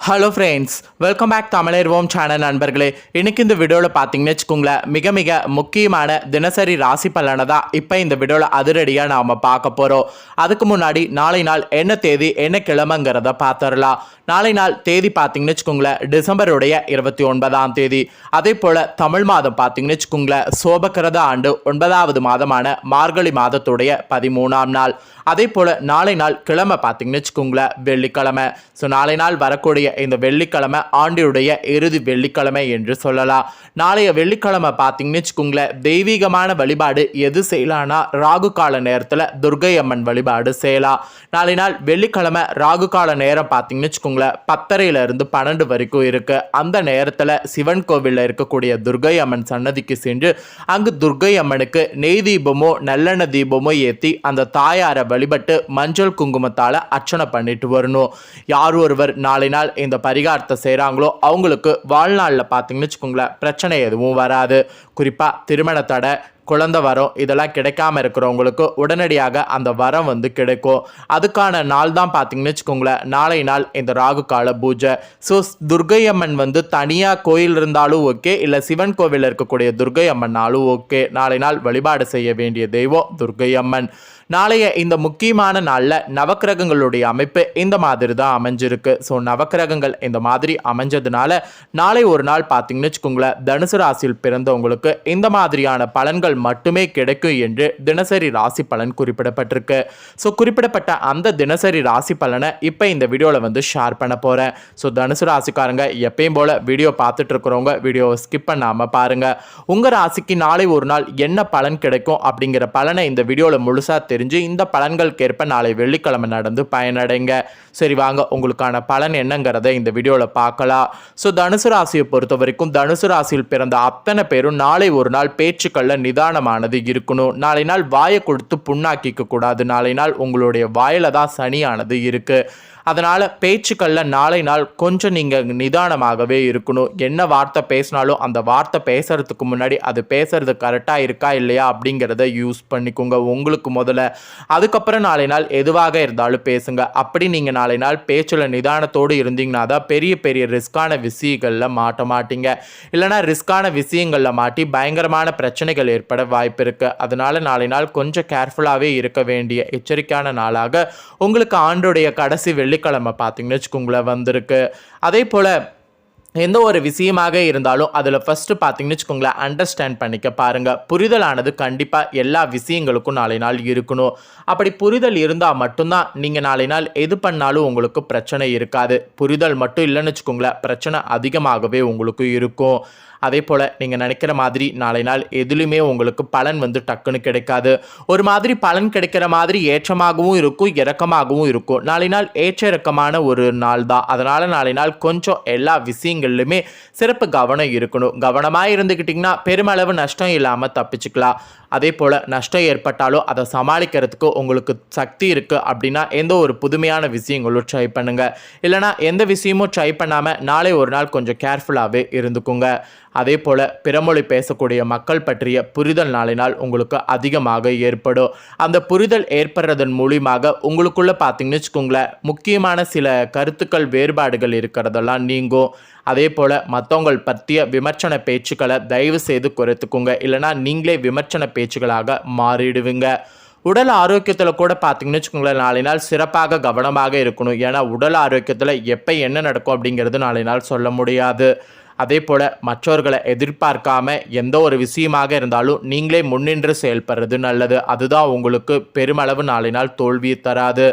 Hello friends welcome back தமிழர்வோம் channel நண்பர்களே. இன்றைக்கி இந்த வீடியோவில் பார்த்தீங்கன்னு வச்சுக்கோங்களேன் மிக மிக முக்கியமான தினசரி ராசி பலனை தான் இப்போ இந்த வீடியோவில் அதிரடியாக நாம் பார்க்க போகிறோம் அதுக்கு முன்னாடி நாளை நாள் என்ன தேதி என்ன கிழமைங்கிறத பார்த்துடலாம். நாளை நாள் தேதி பார்த்தீங்கன்னு வச்சுக்கோங்களேன் டிசம்பருடைய இருபத்தி ஒன்பதாம் தேதி. அதே போல் தமிழ் மாதம் பார்த்தீங்கன்னு வச்சுக்கோங்களேன் சோபக்கிரத ஆண்டு ஒன்பதாவது மாதமான மார்கழி மாதத்துடைய பதிமூணாம் நாள். அதே போல் நாளை நாள் கிழமை பார்த்தீங்கன்னு வச்சுக்கோங்களேன் வெள்ளிக்கிழமை. ஸோ நாளை நாள் வரக்கூடிய இந்த வெள்ளிக்கிழமை ஆண்டியுடைய இறுதி வெள்ளிக்கிழமை என்று சொல்லலாம். நாளைய வெள்ளிக்கிழமை பார்த்தீங்கன்னு வச்சுக்கோங்களேன் தெய்வீகமான வழிபாடு எது செய்யலான்னா ராகு கால நேரத்தில் துர்கை அம்மன் வழிபாடு செய்யலாம். நாளை நாள் வெள்ளிக்கிழமை ராகு கால நேரம் பார்த்தீங்கன்னு வச்சுக்கோங்களேன் பத்தரையில இருந்து பன்னெண்டு வரைக்கும் இருக்கு அந்த நேரத்தில் சிவன் கோவிலில் இருக்கக்கூடிய துர்கை அம்மன் சன்னதிக்கு சென்று அங்கு துர்கை அம்மனுக்கு நெய் தீபமோ நல்லெண்ண தீபமோ ஏற்றி அந்த தாயாரை வழிபட்டு மஞ்சள் குங்குமத்தால் அர்ச்சனை பண்ணிட்டு வரணும். யார் ஒருவர் நாளை நாள் இந்த பரிகாரத்தை செய்கிறாங்களோ அவங்களுக்கு வாழ்நாளில் பார்த்தீங்கன்னு வச்சுக்கோங்களேன் பிரச்சனை எதுவும் வராது. குறிப்பாக திருமணத்தடை குழந்தை வரம் இதெல்லாம் கிடைக்காம இருக்கிறவங்களுக்கு உடனடியாக அந்த வரம் வந்து கிடைக்கும். அதுக்கான நாள் தான் பார்த்தீங்கன்னு வச்சுக்கோங்களேன். நாளை நாள் இந்த ராகு கால பூஜை. ஸோ துர்கை அம்மன் வந்து தனியாக கோயில் இருந்தாலும் ஓகே இல்லை சிவன் கோவிலில் இருக்கக்கூடிய துர்கை அம்மன்னாலும் ஓகே. நாளை நாள் வழிபாடு செய்ய வேண்டிய தெய்வம் துர்கை அம்மன் நாளைய இந்த முக்கியமான நாளில் நவக்கிரகங்களுடைய அமைப்பு இந்த மாதிரி தான் அமைஞ்சிருக்கு. ஸோ நவக்கிரகங்கள் இந்த மாதிரி அமைஞ்சதுனால நாளை ஒரு நாள் பார்த்தீங்கன்னு வச்சுக்கோங்களேன் தனுசு ராசியில் பிறந்தவங்களுக்கு இந்த மாதிரியான பலன்கள் மட்டுமே கிடைக்கும் என்று தினசரி ராசி பலன் குறிப்பிடப்பட்டிருக்கு. ஸோ குறிப்பிடப்பட்ட அந்த தினசரி ராசி பலனை இப்போ இந்த வீடியோவில் வந்து ஷேர் பண்ண போகிறேன் ஸோ தனுசு ராசிக்காரங்க எப்பயும் போல் வீடியோ பார்த்துட்டு இருக்கிறவங்க வீடியோவை ஸ்கிப் பண்ணாமல் பாருங்கள் உங்கள் ராசிக்கு நாளை ஒரு நாள் என்ன பலன் கிடைக்கும் அப்படிங்கிற பலனை இந்த வீடியோவில் முழுசாக தெரிஞ்சு இந்த பலன்களுக்கேற்ப நாளை வெள்ளிக்கிழமை நடந்து பயனடைங்க. சரி வாங்க உங்களுக்கான பலன் என்னங்கிறத இந்த வீடியோவில் பார்க்கலாம். ஸோ தனுசு ராசியை பொறுத்த வரைக்கும் தனுசு ராசியில் பிறந்த அத்தனை பேரும் நாளை ஒரு நாள் பேச்சுக்களில் நிதானமானது இருக்கணும். நாளை நாள் வாயை கொடுத்து புண்ணாக்கிக்க கூடாது. நாளை நாள் உங்களுடைய வாயில தான் சனியானது இருக்குது அதனால் பேச்சுக்களில் நாளை நாள் கொஞ்சம் நீங்கள் நிதானமாகவே இருக்கணும். என்ன வார்த்தை பேசினாலும் அந்த வார்த்தை பேசுகிறதுக்கு முன்னாடி அது பேசுறது கரெக்டாக இருக்கா இல்லையா அப்படிங்கிறத யூஸ் பண்ணிக்கோங்க. உங்களுக்கு முதல்ல அதுக்கப்புறம் நாளை நாள் எதுவாக இருந்தாலும் பேசுங்க. அப்படி நீங்கள் நாளை நாள் பேச்சில் நிதானத்தோடு இருந்தீங்கன்னா தான் பெரிய பெரிய ரிஸ்கான விஷயங்களில் மாட்ட மாட்டீங்க. இல்லைனா ரிஸ்க்கான விஷயங்களில் மாட்டி பயங்கரமான பிரச்சனைகள் ஏற்பட வாய்ப்பு இருக்குது அதனால் நாளை நாள் கொஞ்சம் கேர்ஃபுல்லாகவே இருக்க வேண்டிய எச்சரிக்கையான நாளாக உங்களுக்கு ஆண்டுடைய கடைசி வெள்ளிக்கிழமை பார்த்தீங்கன்னு வச்சுக்கோங்களேன் வந்திருக்கு. அதே போல் எந்த ஒரு விஷயமாக இருந்தாலும் அதில் ஃபஸ்ட்டு பார்த்தீங்கன்னு வச்சுக்கோங்களேன் அண்டர்ஸ்டாண்ட் பண்ணிக்க பாருங்கள் புரிதலானது கண்டிப்பாக எல்லா விஷயங்களுக்கும் நாளை நாள் இருக்கணும். அப்படி புரிதல் இருந்தால் மட்டும்தான் நீங்கள் நாளை நாள் எது பண்ணாலும் உங்களுக்கு பிரச்சனை இருக்காது. புரிதல் மட்டும் இல்லைன்னு வச்சுக்கோங்களேன் பிரச்சனை அதிகமாகவே உங்களுக்கு இருக்கும். அதே போல் நீங்கள் நினைக்கிற மாதிரி நாளை நாள் எதுலையுமே உங்களுக்கு பலன் வந்து டக்குன்னு கிடைக்காது. ஒரு மாதிரி பலன் கிடைக்கிற மாதிரி ஏற்றமாகவும் இருக்கும் இறக்கமாகவும் இருக்கும். நாளை நாள் ஏற்ற இறக்கமான ஒரு நாள் தான். அதனால் நாளை நாள் கொஞ்சம் எல்லா விஷயங்கள்லையுமே சிறப்பு கவனம் இருக்கணும். கவனமாக இருந்துக்கிட்டிங்கன்னா பெருமளவு நஷ்டம் இல்லாமல் தப்பிச்சுக்கலாம். அதே போல் நஷ்டம் ஏற்பட்டாலும் அதை சமாளிக்கிறதுக்கு உங்களுக்கு சக்தி இருக்குது அப்படின்னா எந்த ஒரு புதுமையான விஷயங்களும் ட்ரை பண்ணுங்கள் இல்லைனா எந்த விஷயமும் ட்ரை பண்ணாமல் நாளை ஒரு நாள் கொஞ்சம் கேர்ஃபுல்லாகவே இருந்துக்குங்க. அதே போல் பிறமொழி பேசக்கூடிய மக்கள் பற்றிய புரிதல் நாளை நாள் உங்களுக்கு அதிகமாக ஏற்படும். அந்த புரிதல் ஏற்படுறதன் மூலியமாக உங்களுக்குள்ளே பார்த்தீங்கன்னு வச்சுக்கோங்களேன் முக்கியமான சில கருத்துக்கள் வேறுபாடுகள் இருக்கிறதெல்லாம் நீங்கும். அதே போல் மற்றவங்கள் பற்றிய விமர்சன பேச்சுக்களை தயவு செய்து குறைத்துக்குங்க. இல்லைனா நீங்களே விமர்சன பேச்சுக்களாக மாறிடுவீங்க. உடல் ஆரோக்கியத்தில் கூட பார்த்தீங்கன்னு வச்சுக்கோங்களேன் நாளை நாள் சிறப்பாக கவனமாக இருக்கணும். ஏன்னா உடல் ஆரோக்கியத்தில் எப்போ என்ன நடக்கும் அப்படிங்கிறது நாளை நாள் சொல்ல முடியாது. அதே போல் மற்றவர்களை எதிர்பார்க்காம எந்த ஒரு விஷயமாக இருந்தாலும் நீங்களே முன்னின்று செயல்படுறது நல்லது. அதுதான் உங்களுக்கு பெருமளவு நாளை நாள் தோல்வியை தராது.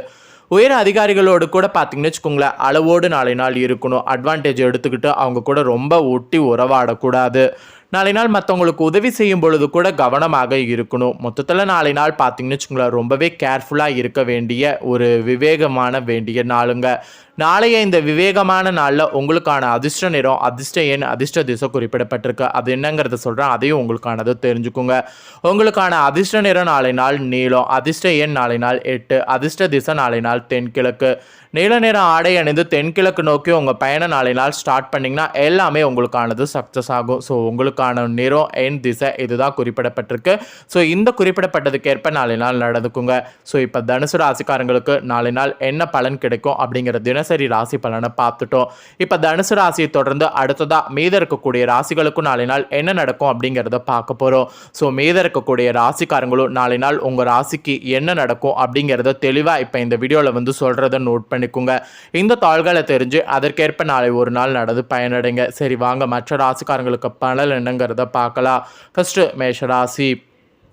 உயர் அதிகாரிகளோடு கூட பார்த்தீங்கன்னு வச்சுக்கோங்களேன் அளவோடு நாளை நாள் இருக்கணும். அட்வான்டேஜ் எடுத்துக்கிட்டு அவங்க கூட ரொம்ப ஒட்டி உறவாடக்கூடாது. நாளை நாள் மற்றவங்களுக்கு உதவி செய்யும் பொழுது கூட கவனமாக இருக்கணும். மொத்தத்தில் நாளை நாள் பார்த்தீங்கன்னு வச்சுக்கோங்களேன் ரொம்பவே கேர்ஃபுல்லாக இருக்க வேண்டிய ஒரு விவேகமான வேண்டிய நாளுங்க. நாளைய இந்த விவேகமான நாளில் உங்களுக்கான அதிர்ஷ்ட நிறம் அதிர்ஷ்ட எண் அதிர்ஷ்ட திசை குறிப்பிடப்பட்டிருக்கு. அது என்னங்கிறத சொல்கிறேன் அதையும் உங்களுக்கானது தெரிஞ்சுக்கோங்க. உங்களுக்கான அதிர்ஷ்ட நிறம் நாளை நாள் நீளம் அதிர்ஷ்ட எண் நாளை நாள் எட்டு அதிர்ஷ்ட திசை நாளை நாள் தென்கிழக்கு. நீல நிற ஆடை அணிந்து தென்கிழக்கு நோக்கி உங்கள் பயண நாளை நாள் ஸ்டார்ட் பண்ணிங்கன்னா எல்லாமே உங்களுக்கானது சக்ஸஸ் ஆகும். ஸோ உங்களுக்கான நிறம் என் திசை இதுதான் குறிப்பிடப்பட்டிருக்கு. ஸோ இந்த குறிப்பிடப்பட்டதுக்கேற்ப நாளை நாள் நடந்துக்குங்க. ஸோ இப்போ தனுசு ராசிக்காரங்களுக்கு நாளை நாள் என்ன பலன் கிடைக்கும் அப்படிங்கிற தினசரி ராசி பலனை பார்த்துட்டோம். இப்போ தனுசு ராசியை தொடர்ந்து அடுத்ததாக மீத இருக்கக்கூடிய ராசிகளுக்கும் நாளை நாள் என்ன நடக்கும் அப்படிங்கிறத பார்க்க போகிறோம் ஸோ மீத இருக்கக்கூடிய ராசிக்காரங்களும் நாளை நாள் உங்கள் ராசிக்கு என்ன நடக்கும் அப்படிங்கிறத தெளிவாக இப்போ இந்த வீடியோவில் வந்து சொல்கிறத நோட் பண்ணி பண்ணிக்கோங்க இந்த தாள்களை தெரிஞ்சு அதற்கேற்ப நாளை ஒரு நாள் நடந்து பயனடைங்க. சரி வாங்க. மற்ற ராசிக்காரங்களுக்கு பணல் என்னங்கிறத பார்க்கலாம். ஃபஸ்ட்டு மேஷராசி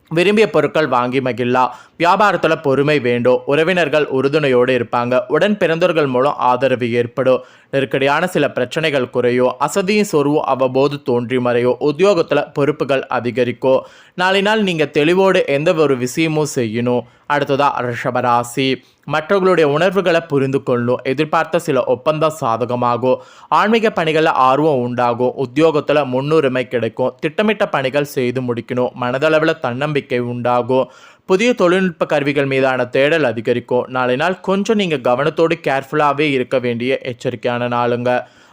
விரும்பிய பொருட்கள் வாங்கி மகிழலாம். வியாபாரத்தில் பொறுமை வேண்டும். உறவினர்கள் உறுதுணையோடு இருப்பாங்க. உடன் பிறந்தவர்கள் மூலம் ஆதரவு ஏற்படும். நெருக்கடியான சில பிரச்சனைகள் குறையும். அசதியும் சொருவும் அவ்வப்போது தோன்றி மறையும். உத்தியோகத்தில் பொறுப்புகள் அதிகரிக்கும். நாளை நாள் நீங்கள் தெளிவோடு எந்த ஒரு விஷயமும் செய்யணும். அடுத்ததா ரிஷபராசி. மற்றவர்களுடைய உணர்வுகளை புரிந்து கொள்ளும் எதிர்பார்த்த சில ஒப்பந்தம் சாதகமாகும். ஆன்மீக பணிகளில் ஆர்வம் உண்டாகும் உத்தியோகத்தில் முன்னுரிமை கிடைக்கும் திட்டமிட்ட பணிகள் செய்து முடிக்கணும் மனதளவில் தன்னம்பிக்கை உண்டாகும். புதிய தொழில்நுட்ப கருவிகள் மீதான தேடல் அதிகரிக்கும். நாளை நாள் கொஞ்சம் நீங்கள் கவனத்தோடு கேர்ஃபுல்லாகவே இருக்க வேண்டிய எச்சரிக்கையான நாளுங்க.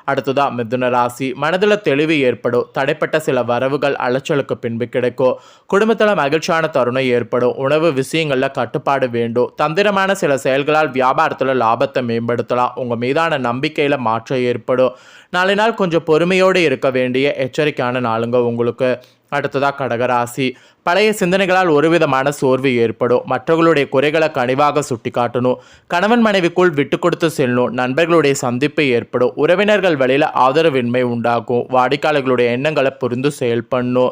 அடுத்ததா மிதுன ராசி. மனதில் தெளிவு ஏற்படும். தடைப்பட்ட சில வரவுகள் அலைச்சலுக்கு பின்பு கிடைக்கும். குடும்பத்தில் மகிழ்ச்சியான தருணம் ஏற்படும். உணவு விஷயங்களில் கட்டுப்பாடு வேண்டும். தந்திரமான சில செயல்களால் வியாபாரத்தில் லாபத்தை மேம்படுத்தலாம். உங்கள் மீதான நம்பிக்கையில் மாற்றம் ஏற்படும். நாளை நாள் கொஞ்சம் பொறுமையோடு இருக்க வேண்டிய எச்சரிக்கையான நாளுங்க உங்களுக்கு. அடுத்ததாக கடகராசி. பழைய சிந்தனைகளால் ஒருவிதமான சோர்வு ஏற்படும். மற்றவர்களுடைய குறைகளை கனிவாக சுட்டிக்காட்டணும். கணவன் மனைவிக்குள் விட்டு கொடுத்து செல்லணும். நண்பர்களுடைய சந்திப்பு ஏற்படும். உறவினர்கள் வழியில் ஆதரவின்மை உண்டாகும். வாடிக்கையாளர்களுடைய எண்ணங்களை புரிந்து செயல்படணும்.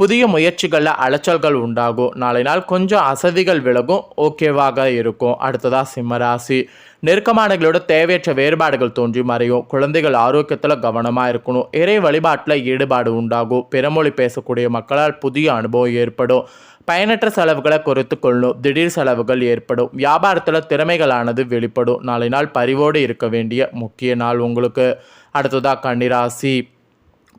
புதிய முயற்சிகளில் அலைச்சல்கள் உண்டாகும். நாளை நாள் கொஞ்சம் அசதிகள் விலகும். ஓகேவாக இருக்கும். அடுத்ததாக சிம்மராசி. நெருக்கமானங்களோட தேவையற்ற வேறுபாடுகள் தோன்றி மறையும். குழந்தைகள் ஆரோக்கியத்தில் கவனமாக இருக்கணும். இறை வழிபாட்டில் ஈடுபாடு உண்டாகும். பிறமொழி பேசக்கூடிய மக்களால் புதிய அனுபவம் ஏற்படும். பயனற்ற செலவுகளை குறைத்து கொள்ளணும் திடீர் செலவுகள் ஏற்படும். வியாபாரத்தில் திறமைகளானது வெளிப்படும். நாளை நாள் பரிவோடு இருக்க வேண்டிய முக்கிய நாள் உங்களுக்கு. அடுத்ததாக கன்னிராசி.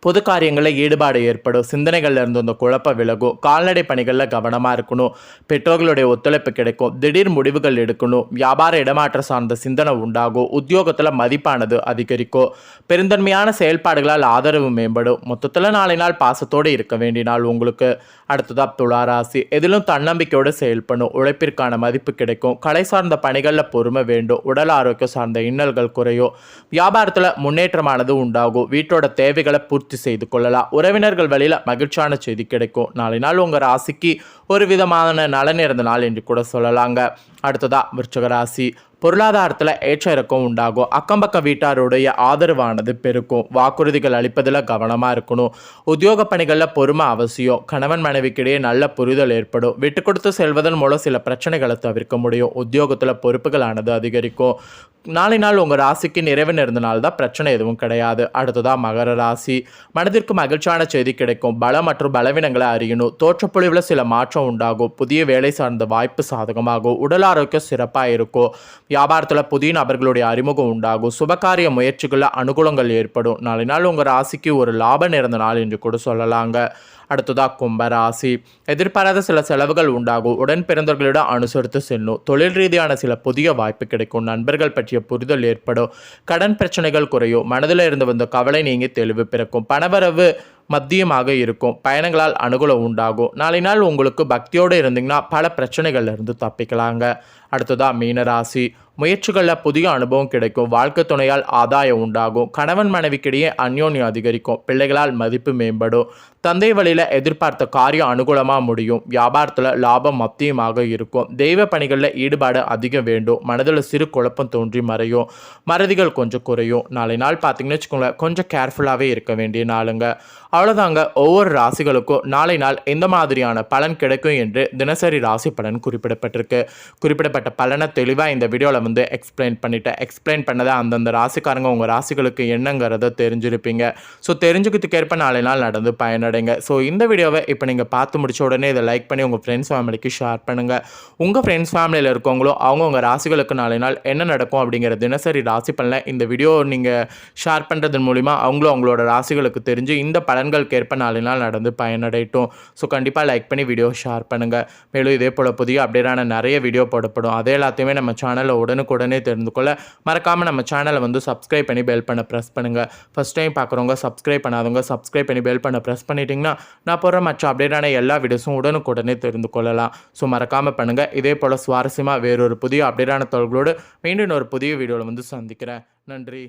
பொது காரியங்களில் ஈடுபாடு ஏற்படும். சிந்தனைகளில் இருந்து அந்த குழப்பம் விலகும். கால்நடை பணிகளில் கவனமாக இருக்கணும். பெற்றோர்களுடைய ஒத்துழைப்பு கிடைக்கும். திடீர் முடிவுகள் எடுக்கணும். வியாபார இடமாற்றம் சார்ந்த சிந்தனை உண்டாகும். உத்தியோகத்தில் மதிப்பானது அதிகரிக்கும். பெருந்தன்மையான செயல்பாடுகளால் ஆதரவு மேம்படும். மொத்தத்தில் நாளை நாள் பாசத்தோடு இருக்க வேண்டிய நாள் உங்களுக்கு. அடுத்ததாக துளாராசி எதிலும் தன்னம்பிக்கையோடு செயல்படும் உழைப்பிற்கான மதிப்பு கிடைக்கும். கலை சார்ந்த பணிகளில் பொறுமை வேண்டும். உடல் ஆரோக்கியம் சார்ந்த இன்னல்கள் குறையும். வியாபாரத்தில் முன்னேற்றமானது உண்டாகும். வீட்டோட தேவைகளை பூர்த்தி செய்து கொள்ளலாம். உறவினர்கள் வழியில் மகிழ்ச்சியான செய்தி கிடைக்கும். நாளை நாள் உங்கள் ராசிக்கு ஒரு விதமான நலன் இருந்த நாள் என்று கூட சொல்லலாங்க. அடுத்ததாக விருச்சக ராசி. பொருளாதாரத்தில் ஏற்ற இறக்கம் உண்டாகும். அக்கம்பக்க வீட்டாருடைய ஆதரவானது பெருக்கும். வாக்குறுதிகள் அளிப்பதில் கவனமாக இருக்கணும். உத்தியோக பணிகளில் பொறுமை அவசியம். கணவன் மனைவிக்கிடையே நல்ல புரிதல் ஏற்படும். விட்டு கொடுத்து செல்வதன் மூலம் சில பிரச்சனைகளை தவிர்க்க முடியும். உத்தியோகத்தில் பொறுப்புகளானது அதிகரிக்கும். நாளை நாள் உங்கள் ராசிக்கு நிறைவு நேர்ந்த தான் பிரச்சனை எதுவும் கிடையாது. அடுத்ததாக மகர ராசி. மனதிற்கு மகிழ்ச்சியான செய்தி கிடைக்கும். பலம் மற்றும் பலவீனங்களை அறியணும். தோற்றப்பொழிவில் சில மாற்றம் உண்டாகும். புதிய வேலை சார்ந்த வாய்ப்பு சாதகமாகும். உடல் ஆரோக்கியம் சிறப்பாக இருக்கும். வியாபாரத்தில் புதிய நபர்களுடைய அறிமுகம் உண்டாகும். சுபகாரிய முயற்சிகளில் அனுகூலங்கள் ஏற்படும். நாளை நாள் உங்கள் ராசிக்கு ஒரு லாப நிறந்த நாள் என்று கூட சொல்லலாங்க. அடுத்ததாக கும்பராசி எதிர்பாராத சில செலவுகள் உண்டாகும். உடன் பிறந்தவர்களிடம் அனுசரித்து செல்லும். தொழில் ரீதியான சில புதிய வாய்ப்பு கிடைக்கும். நண்பர்கள் பற்றிய புரிதல் ஏற்படும். கடன் பிரச்சனைகள் குறையும். மனதில் இருந்து வந்த கவலை நீங்கி தெளிவு பிறக்கும். பணவரவு மத்தியமாக இருக்கும். பயணங்களால் அனுகூலம் உண்டாகும். நாளை நாள் உங்களுக்கு பக்தியோடு இருந்தீங்கன்னா பல பிரச்சனைகள்லேருந்து தப்பிக்கலாங்க. அடுத்ததாக மீனராசி. முயற்சிகளில் புதிய அனுபவம் கிடைக்கும். வாழ்க்கை துணையால் ஆதாயம் உண்டாகும். கணவன் மனைவிக்கிடையே அந்யோன்யம் அதிகரிக்கும். பிள்ளைகளால் மதிப்பு மேம்படும். தந்தை வழியில் எதிர்பார்த்த காரியம் அனுகூலமாக முடியும். வியாபாரத்தில் லாபம் மத்தியமாக இருக்கும். தெய்வ பணிகளில் ஈடுபாடு அதிகம் வேண்டும். மனதில் சிறு குழப்பம் தோன்றி மறையும். மறதிகள் கொஞ்சம் குறையும். நாளை நாள் பார்த்தீங்கன்னு வச்சுக்கோங்களேன் கொஞ்சம் கேர்ஃபுல்லாகவே இருக்க வேண்டிய நாளுங்க. அவ்வளோதாங்க ஒவ்வொரு ராசிகளுக்கும் நாளை நாள் எந்த மாதிரியான பலன் கிடைக்கும் என்று தினசரி ராசி பலன் குறிப்பிடப்பட்டிருக்கு. குறிப்பிடப்பட்ட பலனை தெளிவாக இந்த வீடியோவில் வந்து எக்ஸ்பிளைன் பண்ணிட்டேன். எக்ஸ்பிளைன் பண்ணதை அந்தந்த ராசிக்காரங்க உங்கள் ராசிகளுக்கு என்னங்கிறத தெரிஞ்சிருப்பீங்க. ஸோ தெரிஞ்சுக்கிறதுக்கேற்ப நாளை நாள் நடந்து பயனடைங்க. ஸோ இந்த வீடியோவை இப்போ நீங்கள் பார்த்து முடிச்ச உடனே இதை லைக் பண்ணி உங்கள் ஃப்ரெண்ட்ஸ் ஃபேமிலிக்கு ஷேர் பண்ணுங்கள் உங்கள் ஃப்ரெண்ட்ஸ் ஃபேமிலியில் இருக்கவங்களும் அவங்க உங்கள் ராசிகளுக்கு நாளை நாள் என்ன நடக்கும் அப்படிங்கிற தினசரி ராசி பலனை இந்த வீடியோ நீங்கள் ஷேர் பண்ணுறதன் மூலிமா அவங்களும் அவங்களோட ராசிகளுக்கு தெரிஞ்சு இந்த பலன்களுக்கேற்ப நாளை நாள் நடந்து பயனடையட்டும். ஸோ கண்டிப்பாக லைக் பண்ணி வீடியோ ஷேர் பண்ணுங்கள் மேலும் இதே போல் புதிய அப்டேட்டான நிறைய வீடியோ போடப்படும் வரும் அதே எல்லாத்தையுமே நம்ம சேனலில் உடனுக்குடனே தெரிந்து கொள்ள மறக்காமல் நம்ம சேனலை வந்து சப்ஸ்கிரைப் பண்ணி பெல் பண்ண ப்ரெஸ் பண்ணுங்கள் ஃபஸ்ட் டைம் பார்க்குறவங்க சப்ஸ்கிரைப் பண்ணாதவங்க சப்ஸ்கிரைப் பண்ணி பெல் பண்ண ப்ரெஸ் பண்ணிட்டீங்கன்னா நான் போகிற மற்ற அப்டேட்டான எல்லா வீடியோஸும் உடனுக்குடனே தெரிந்து கொள்ளலாம் ஸோ மறக்காமல் பண்ணுங்கள் இதே போல் சுவாரஸ்யமாக வேறொரு புதிய அப்டேட்டான தொழில்களோடு மீண்டும் ஒரு புதிய வீடியோவில் வந்து சந்திக்கிறேன். நன்றி.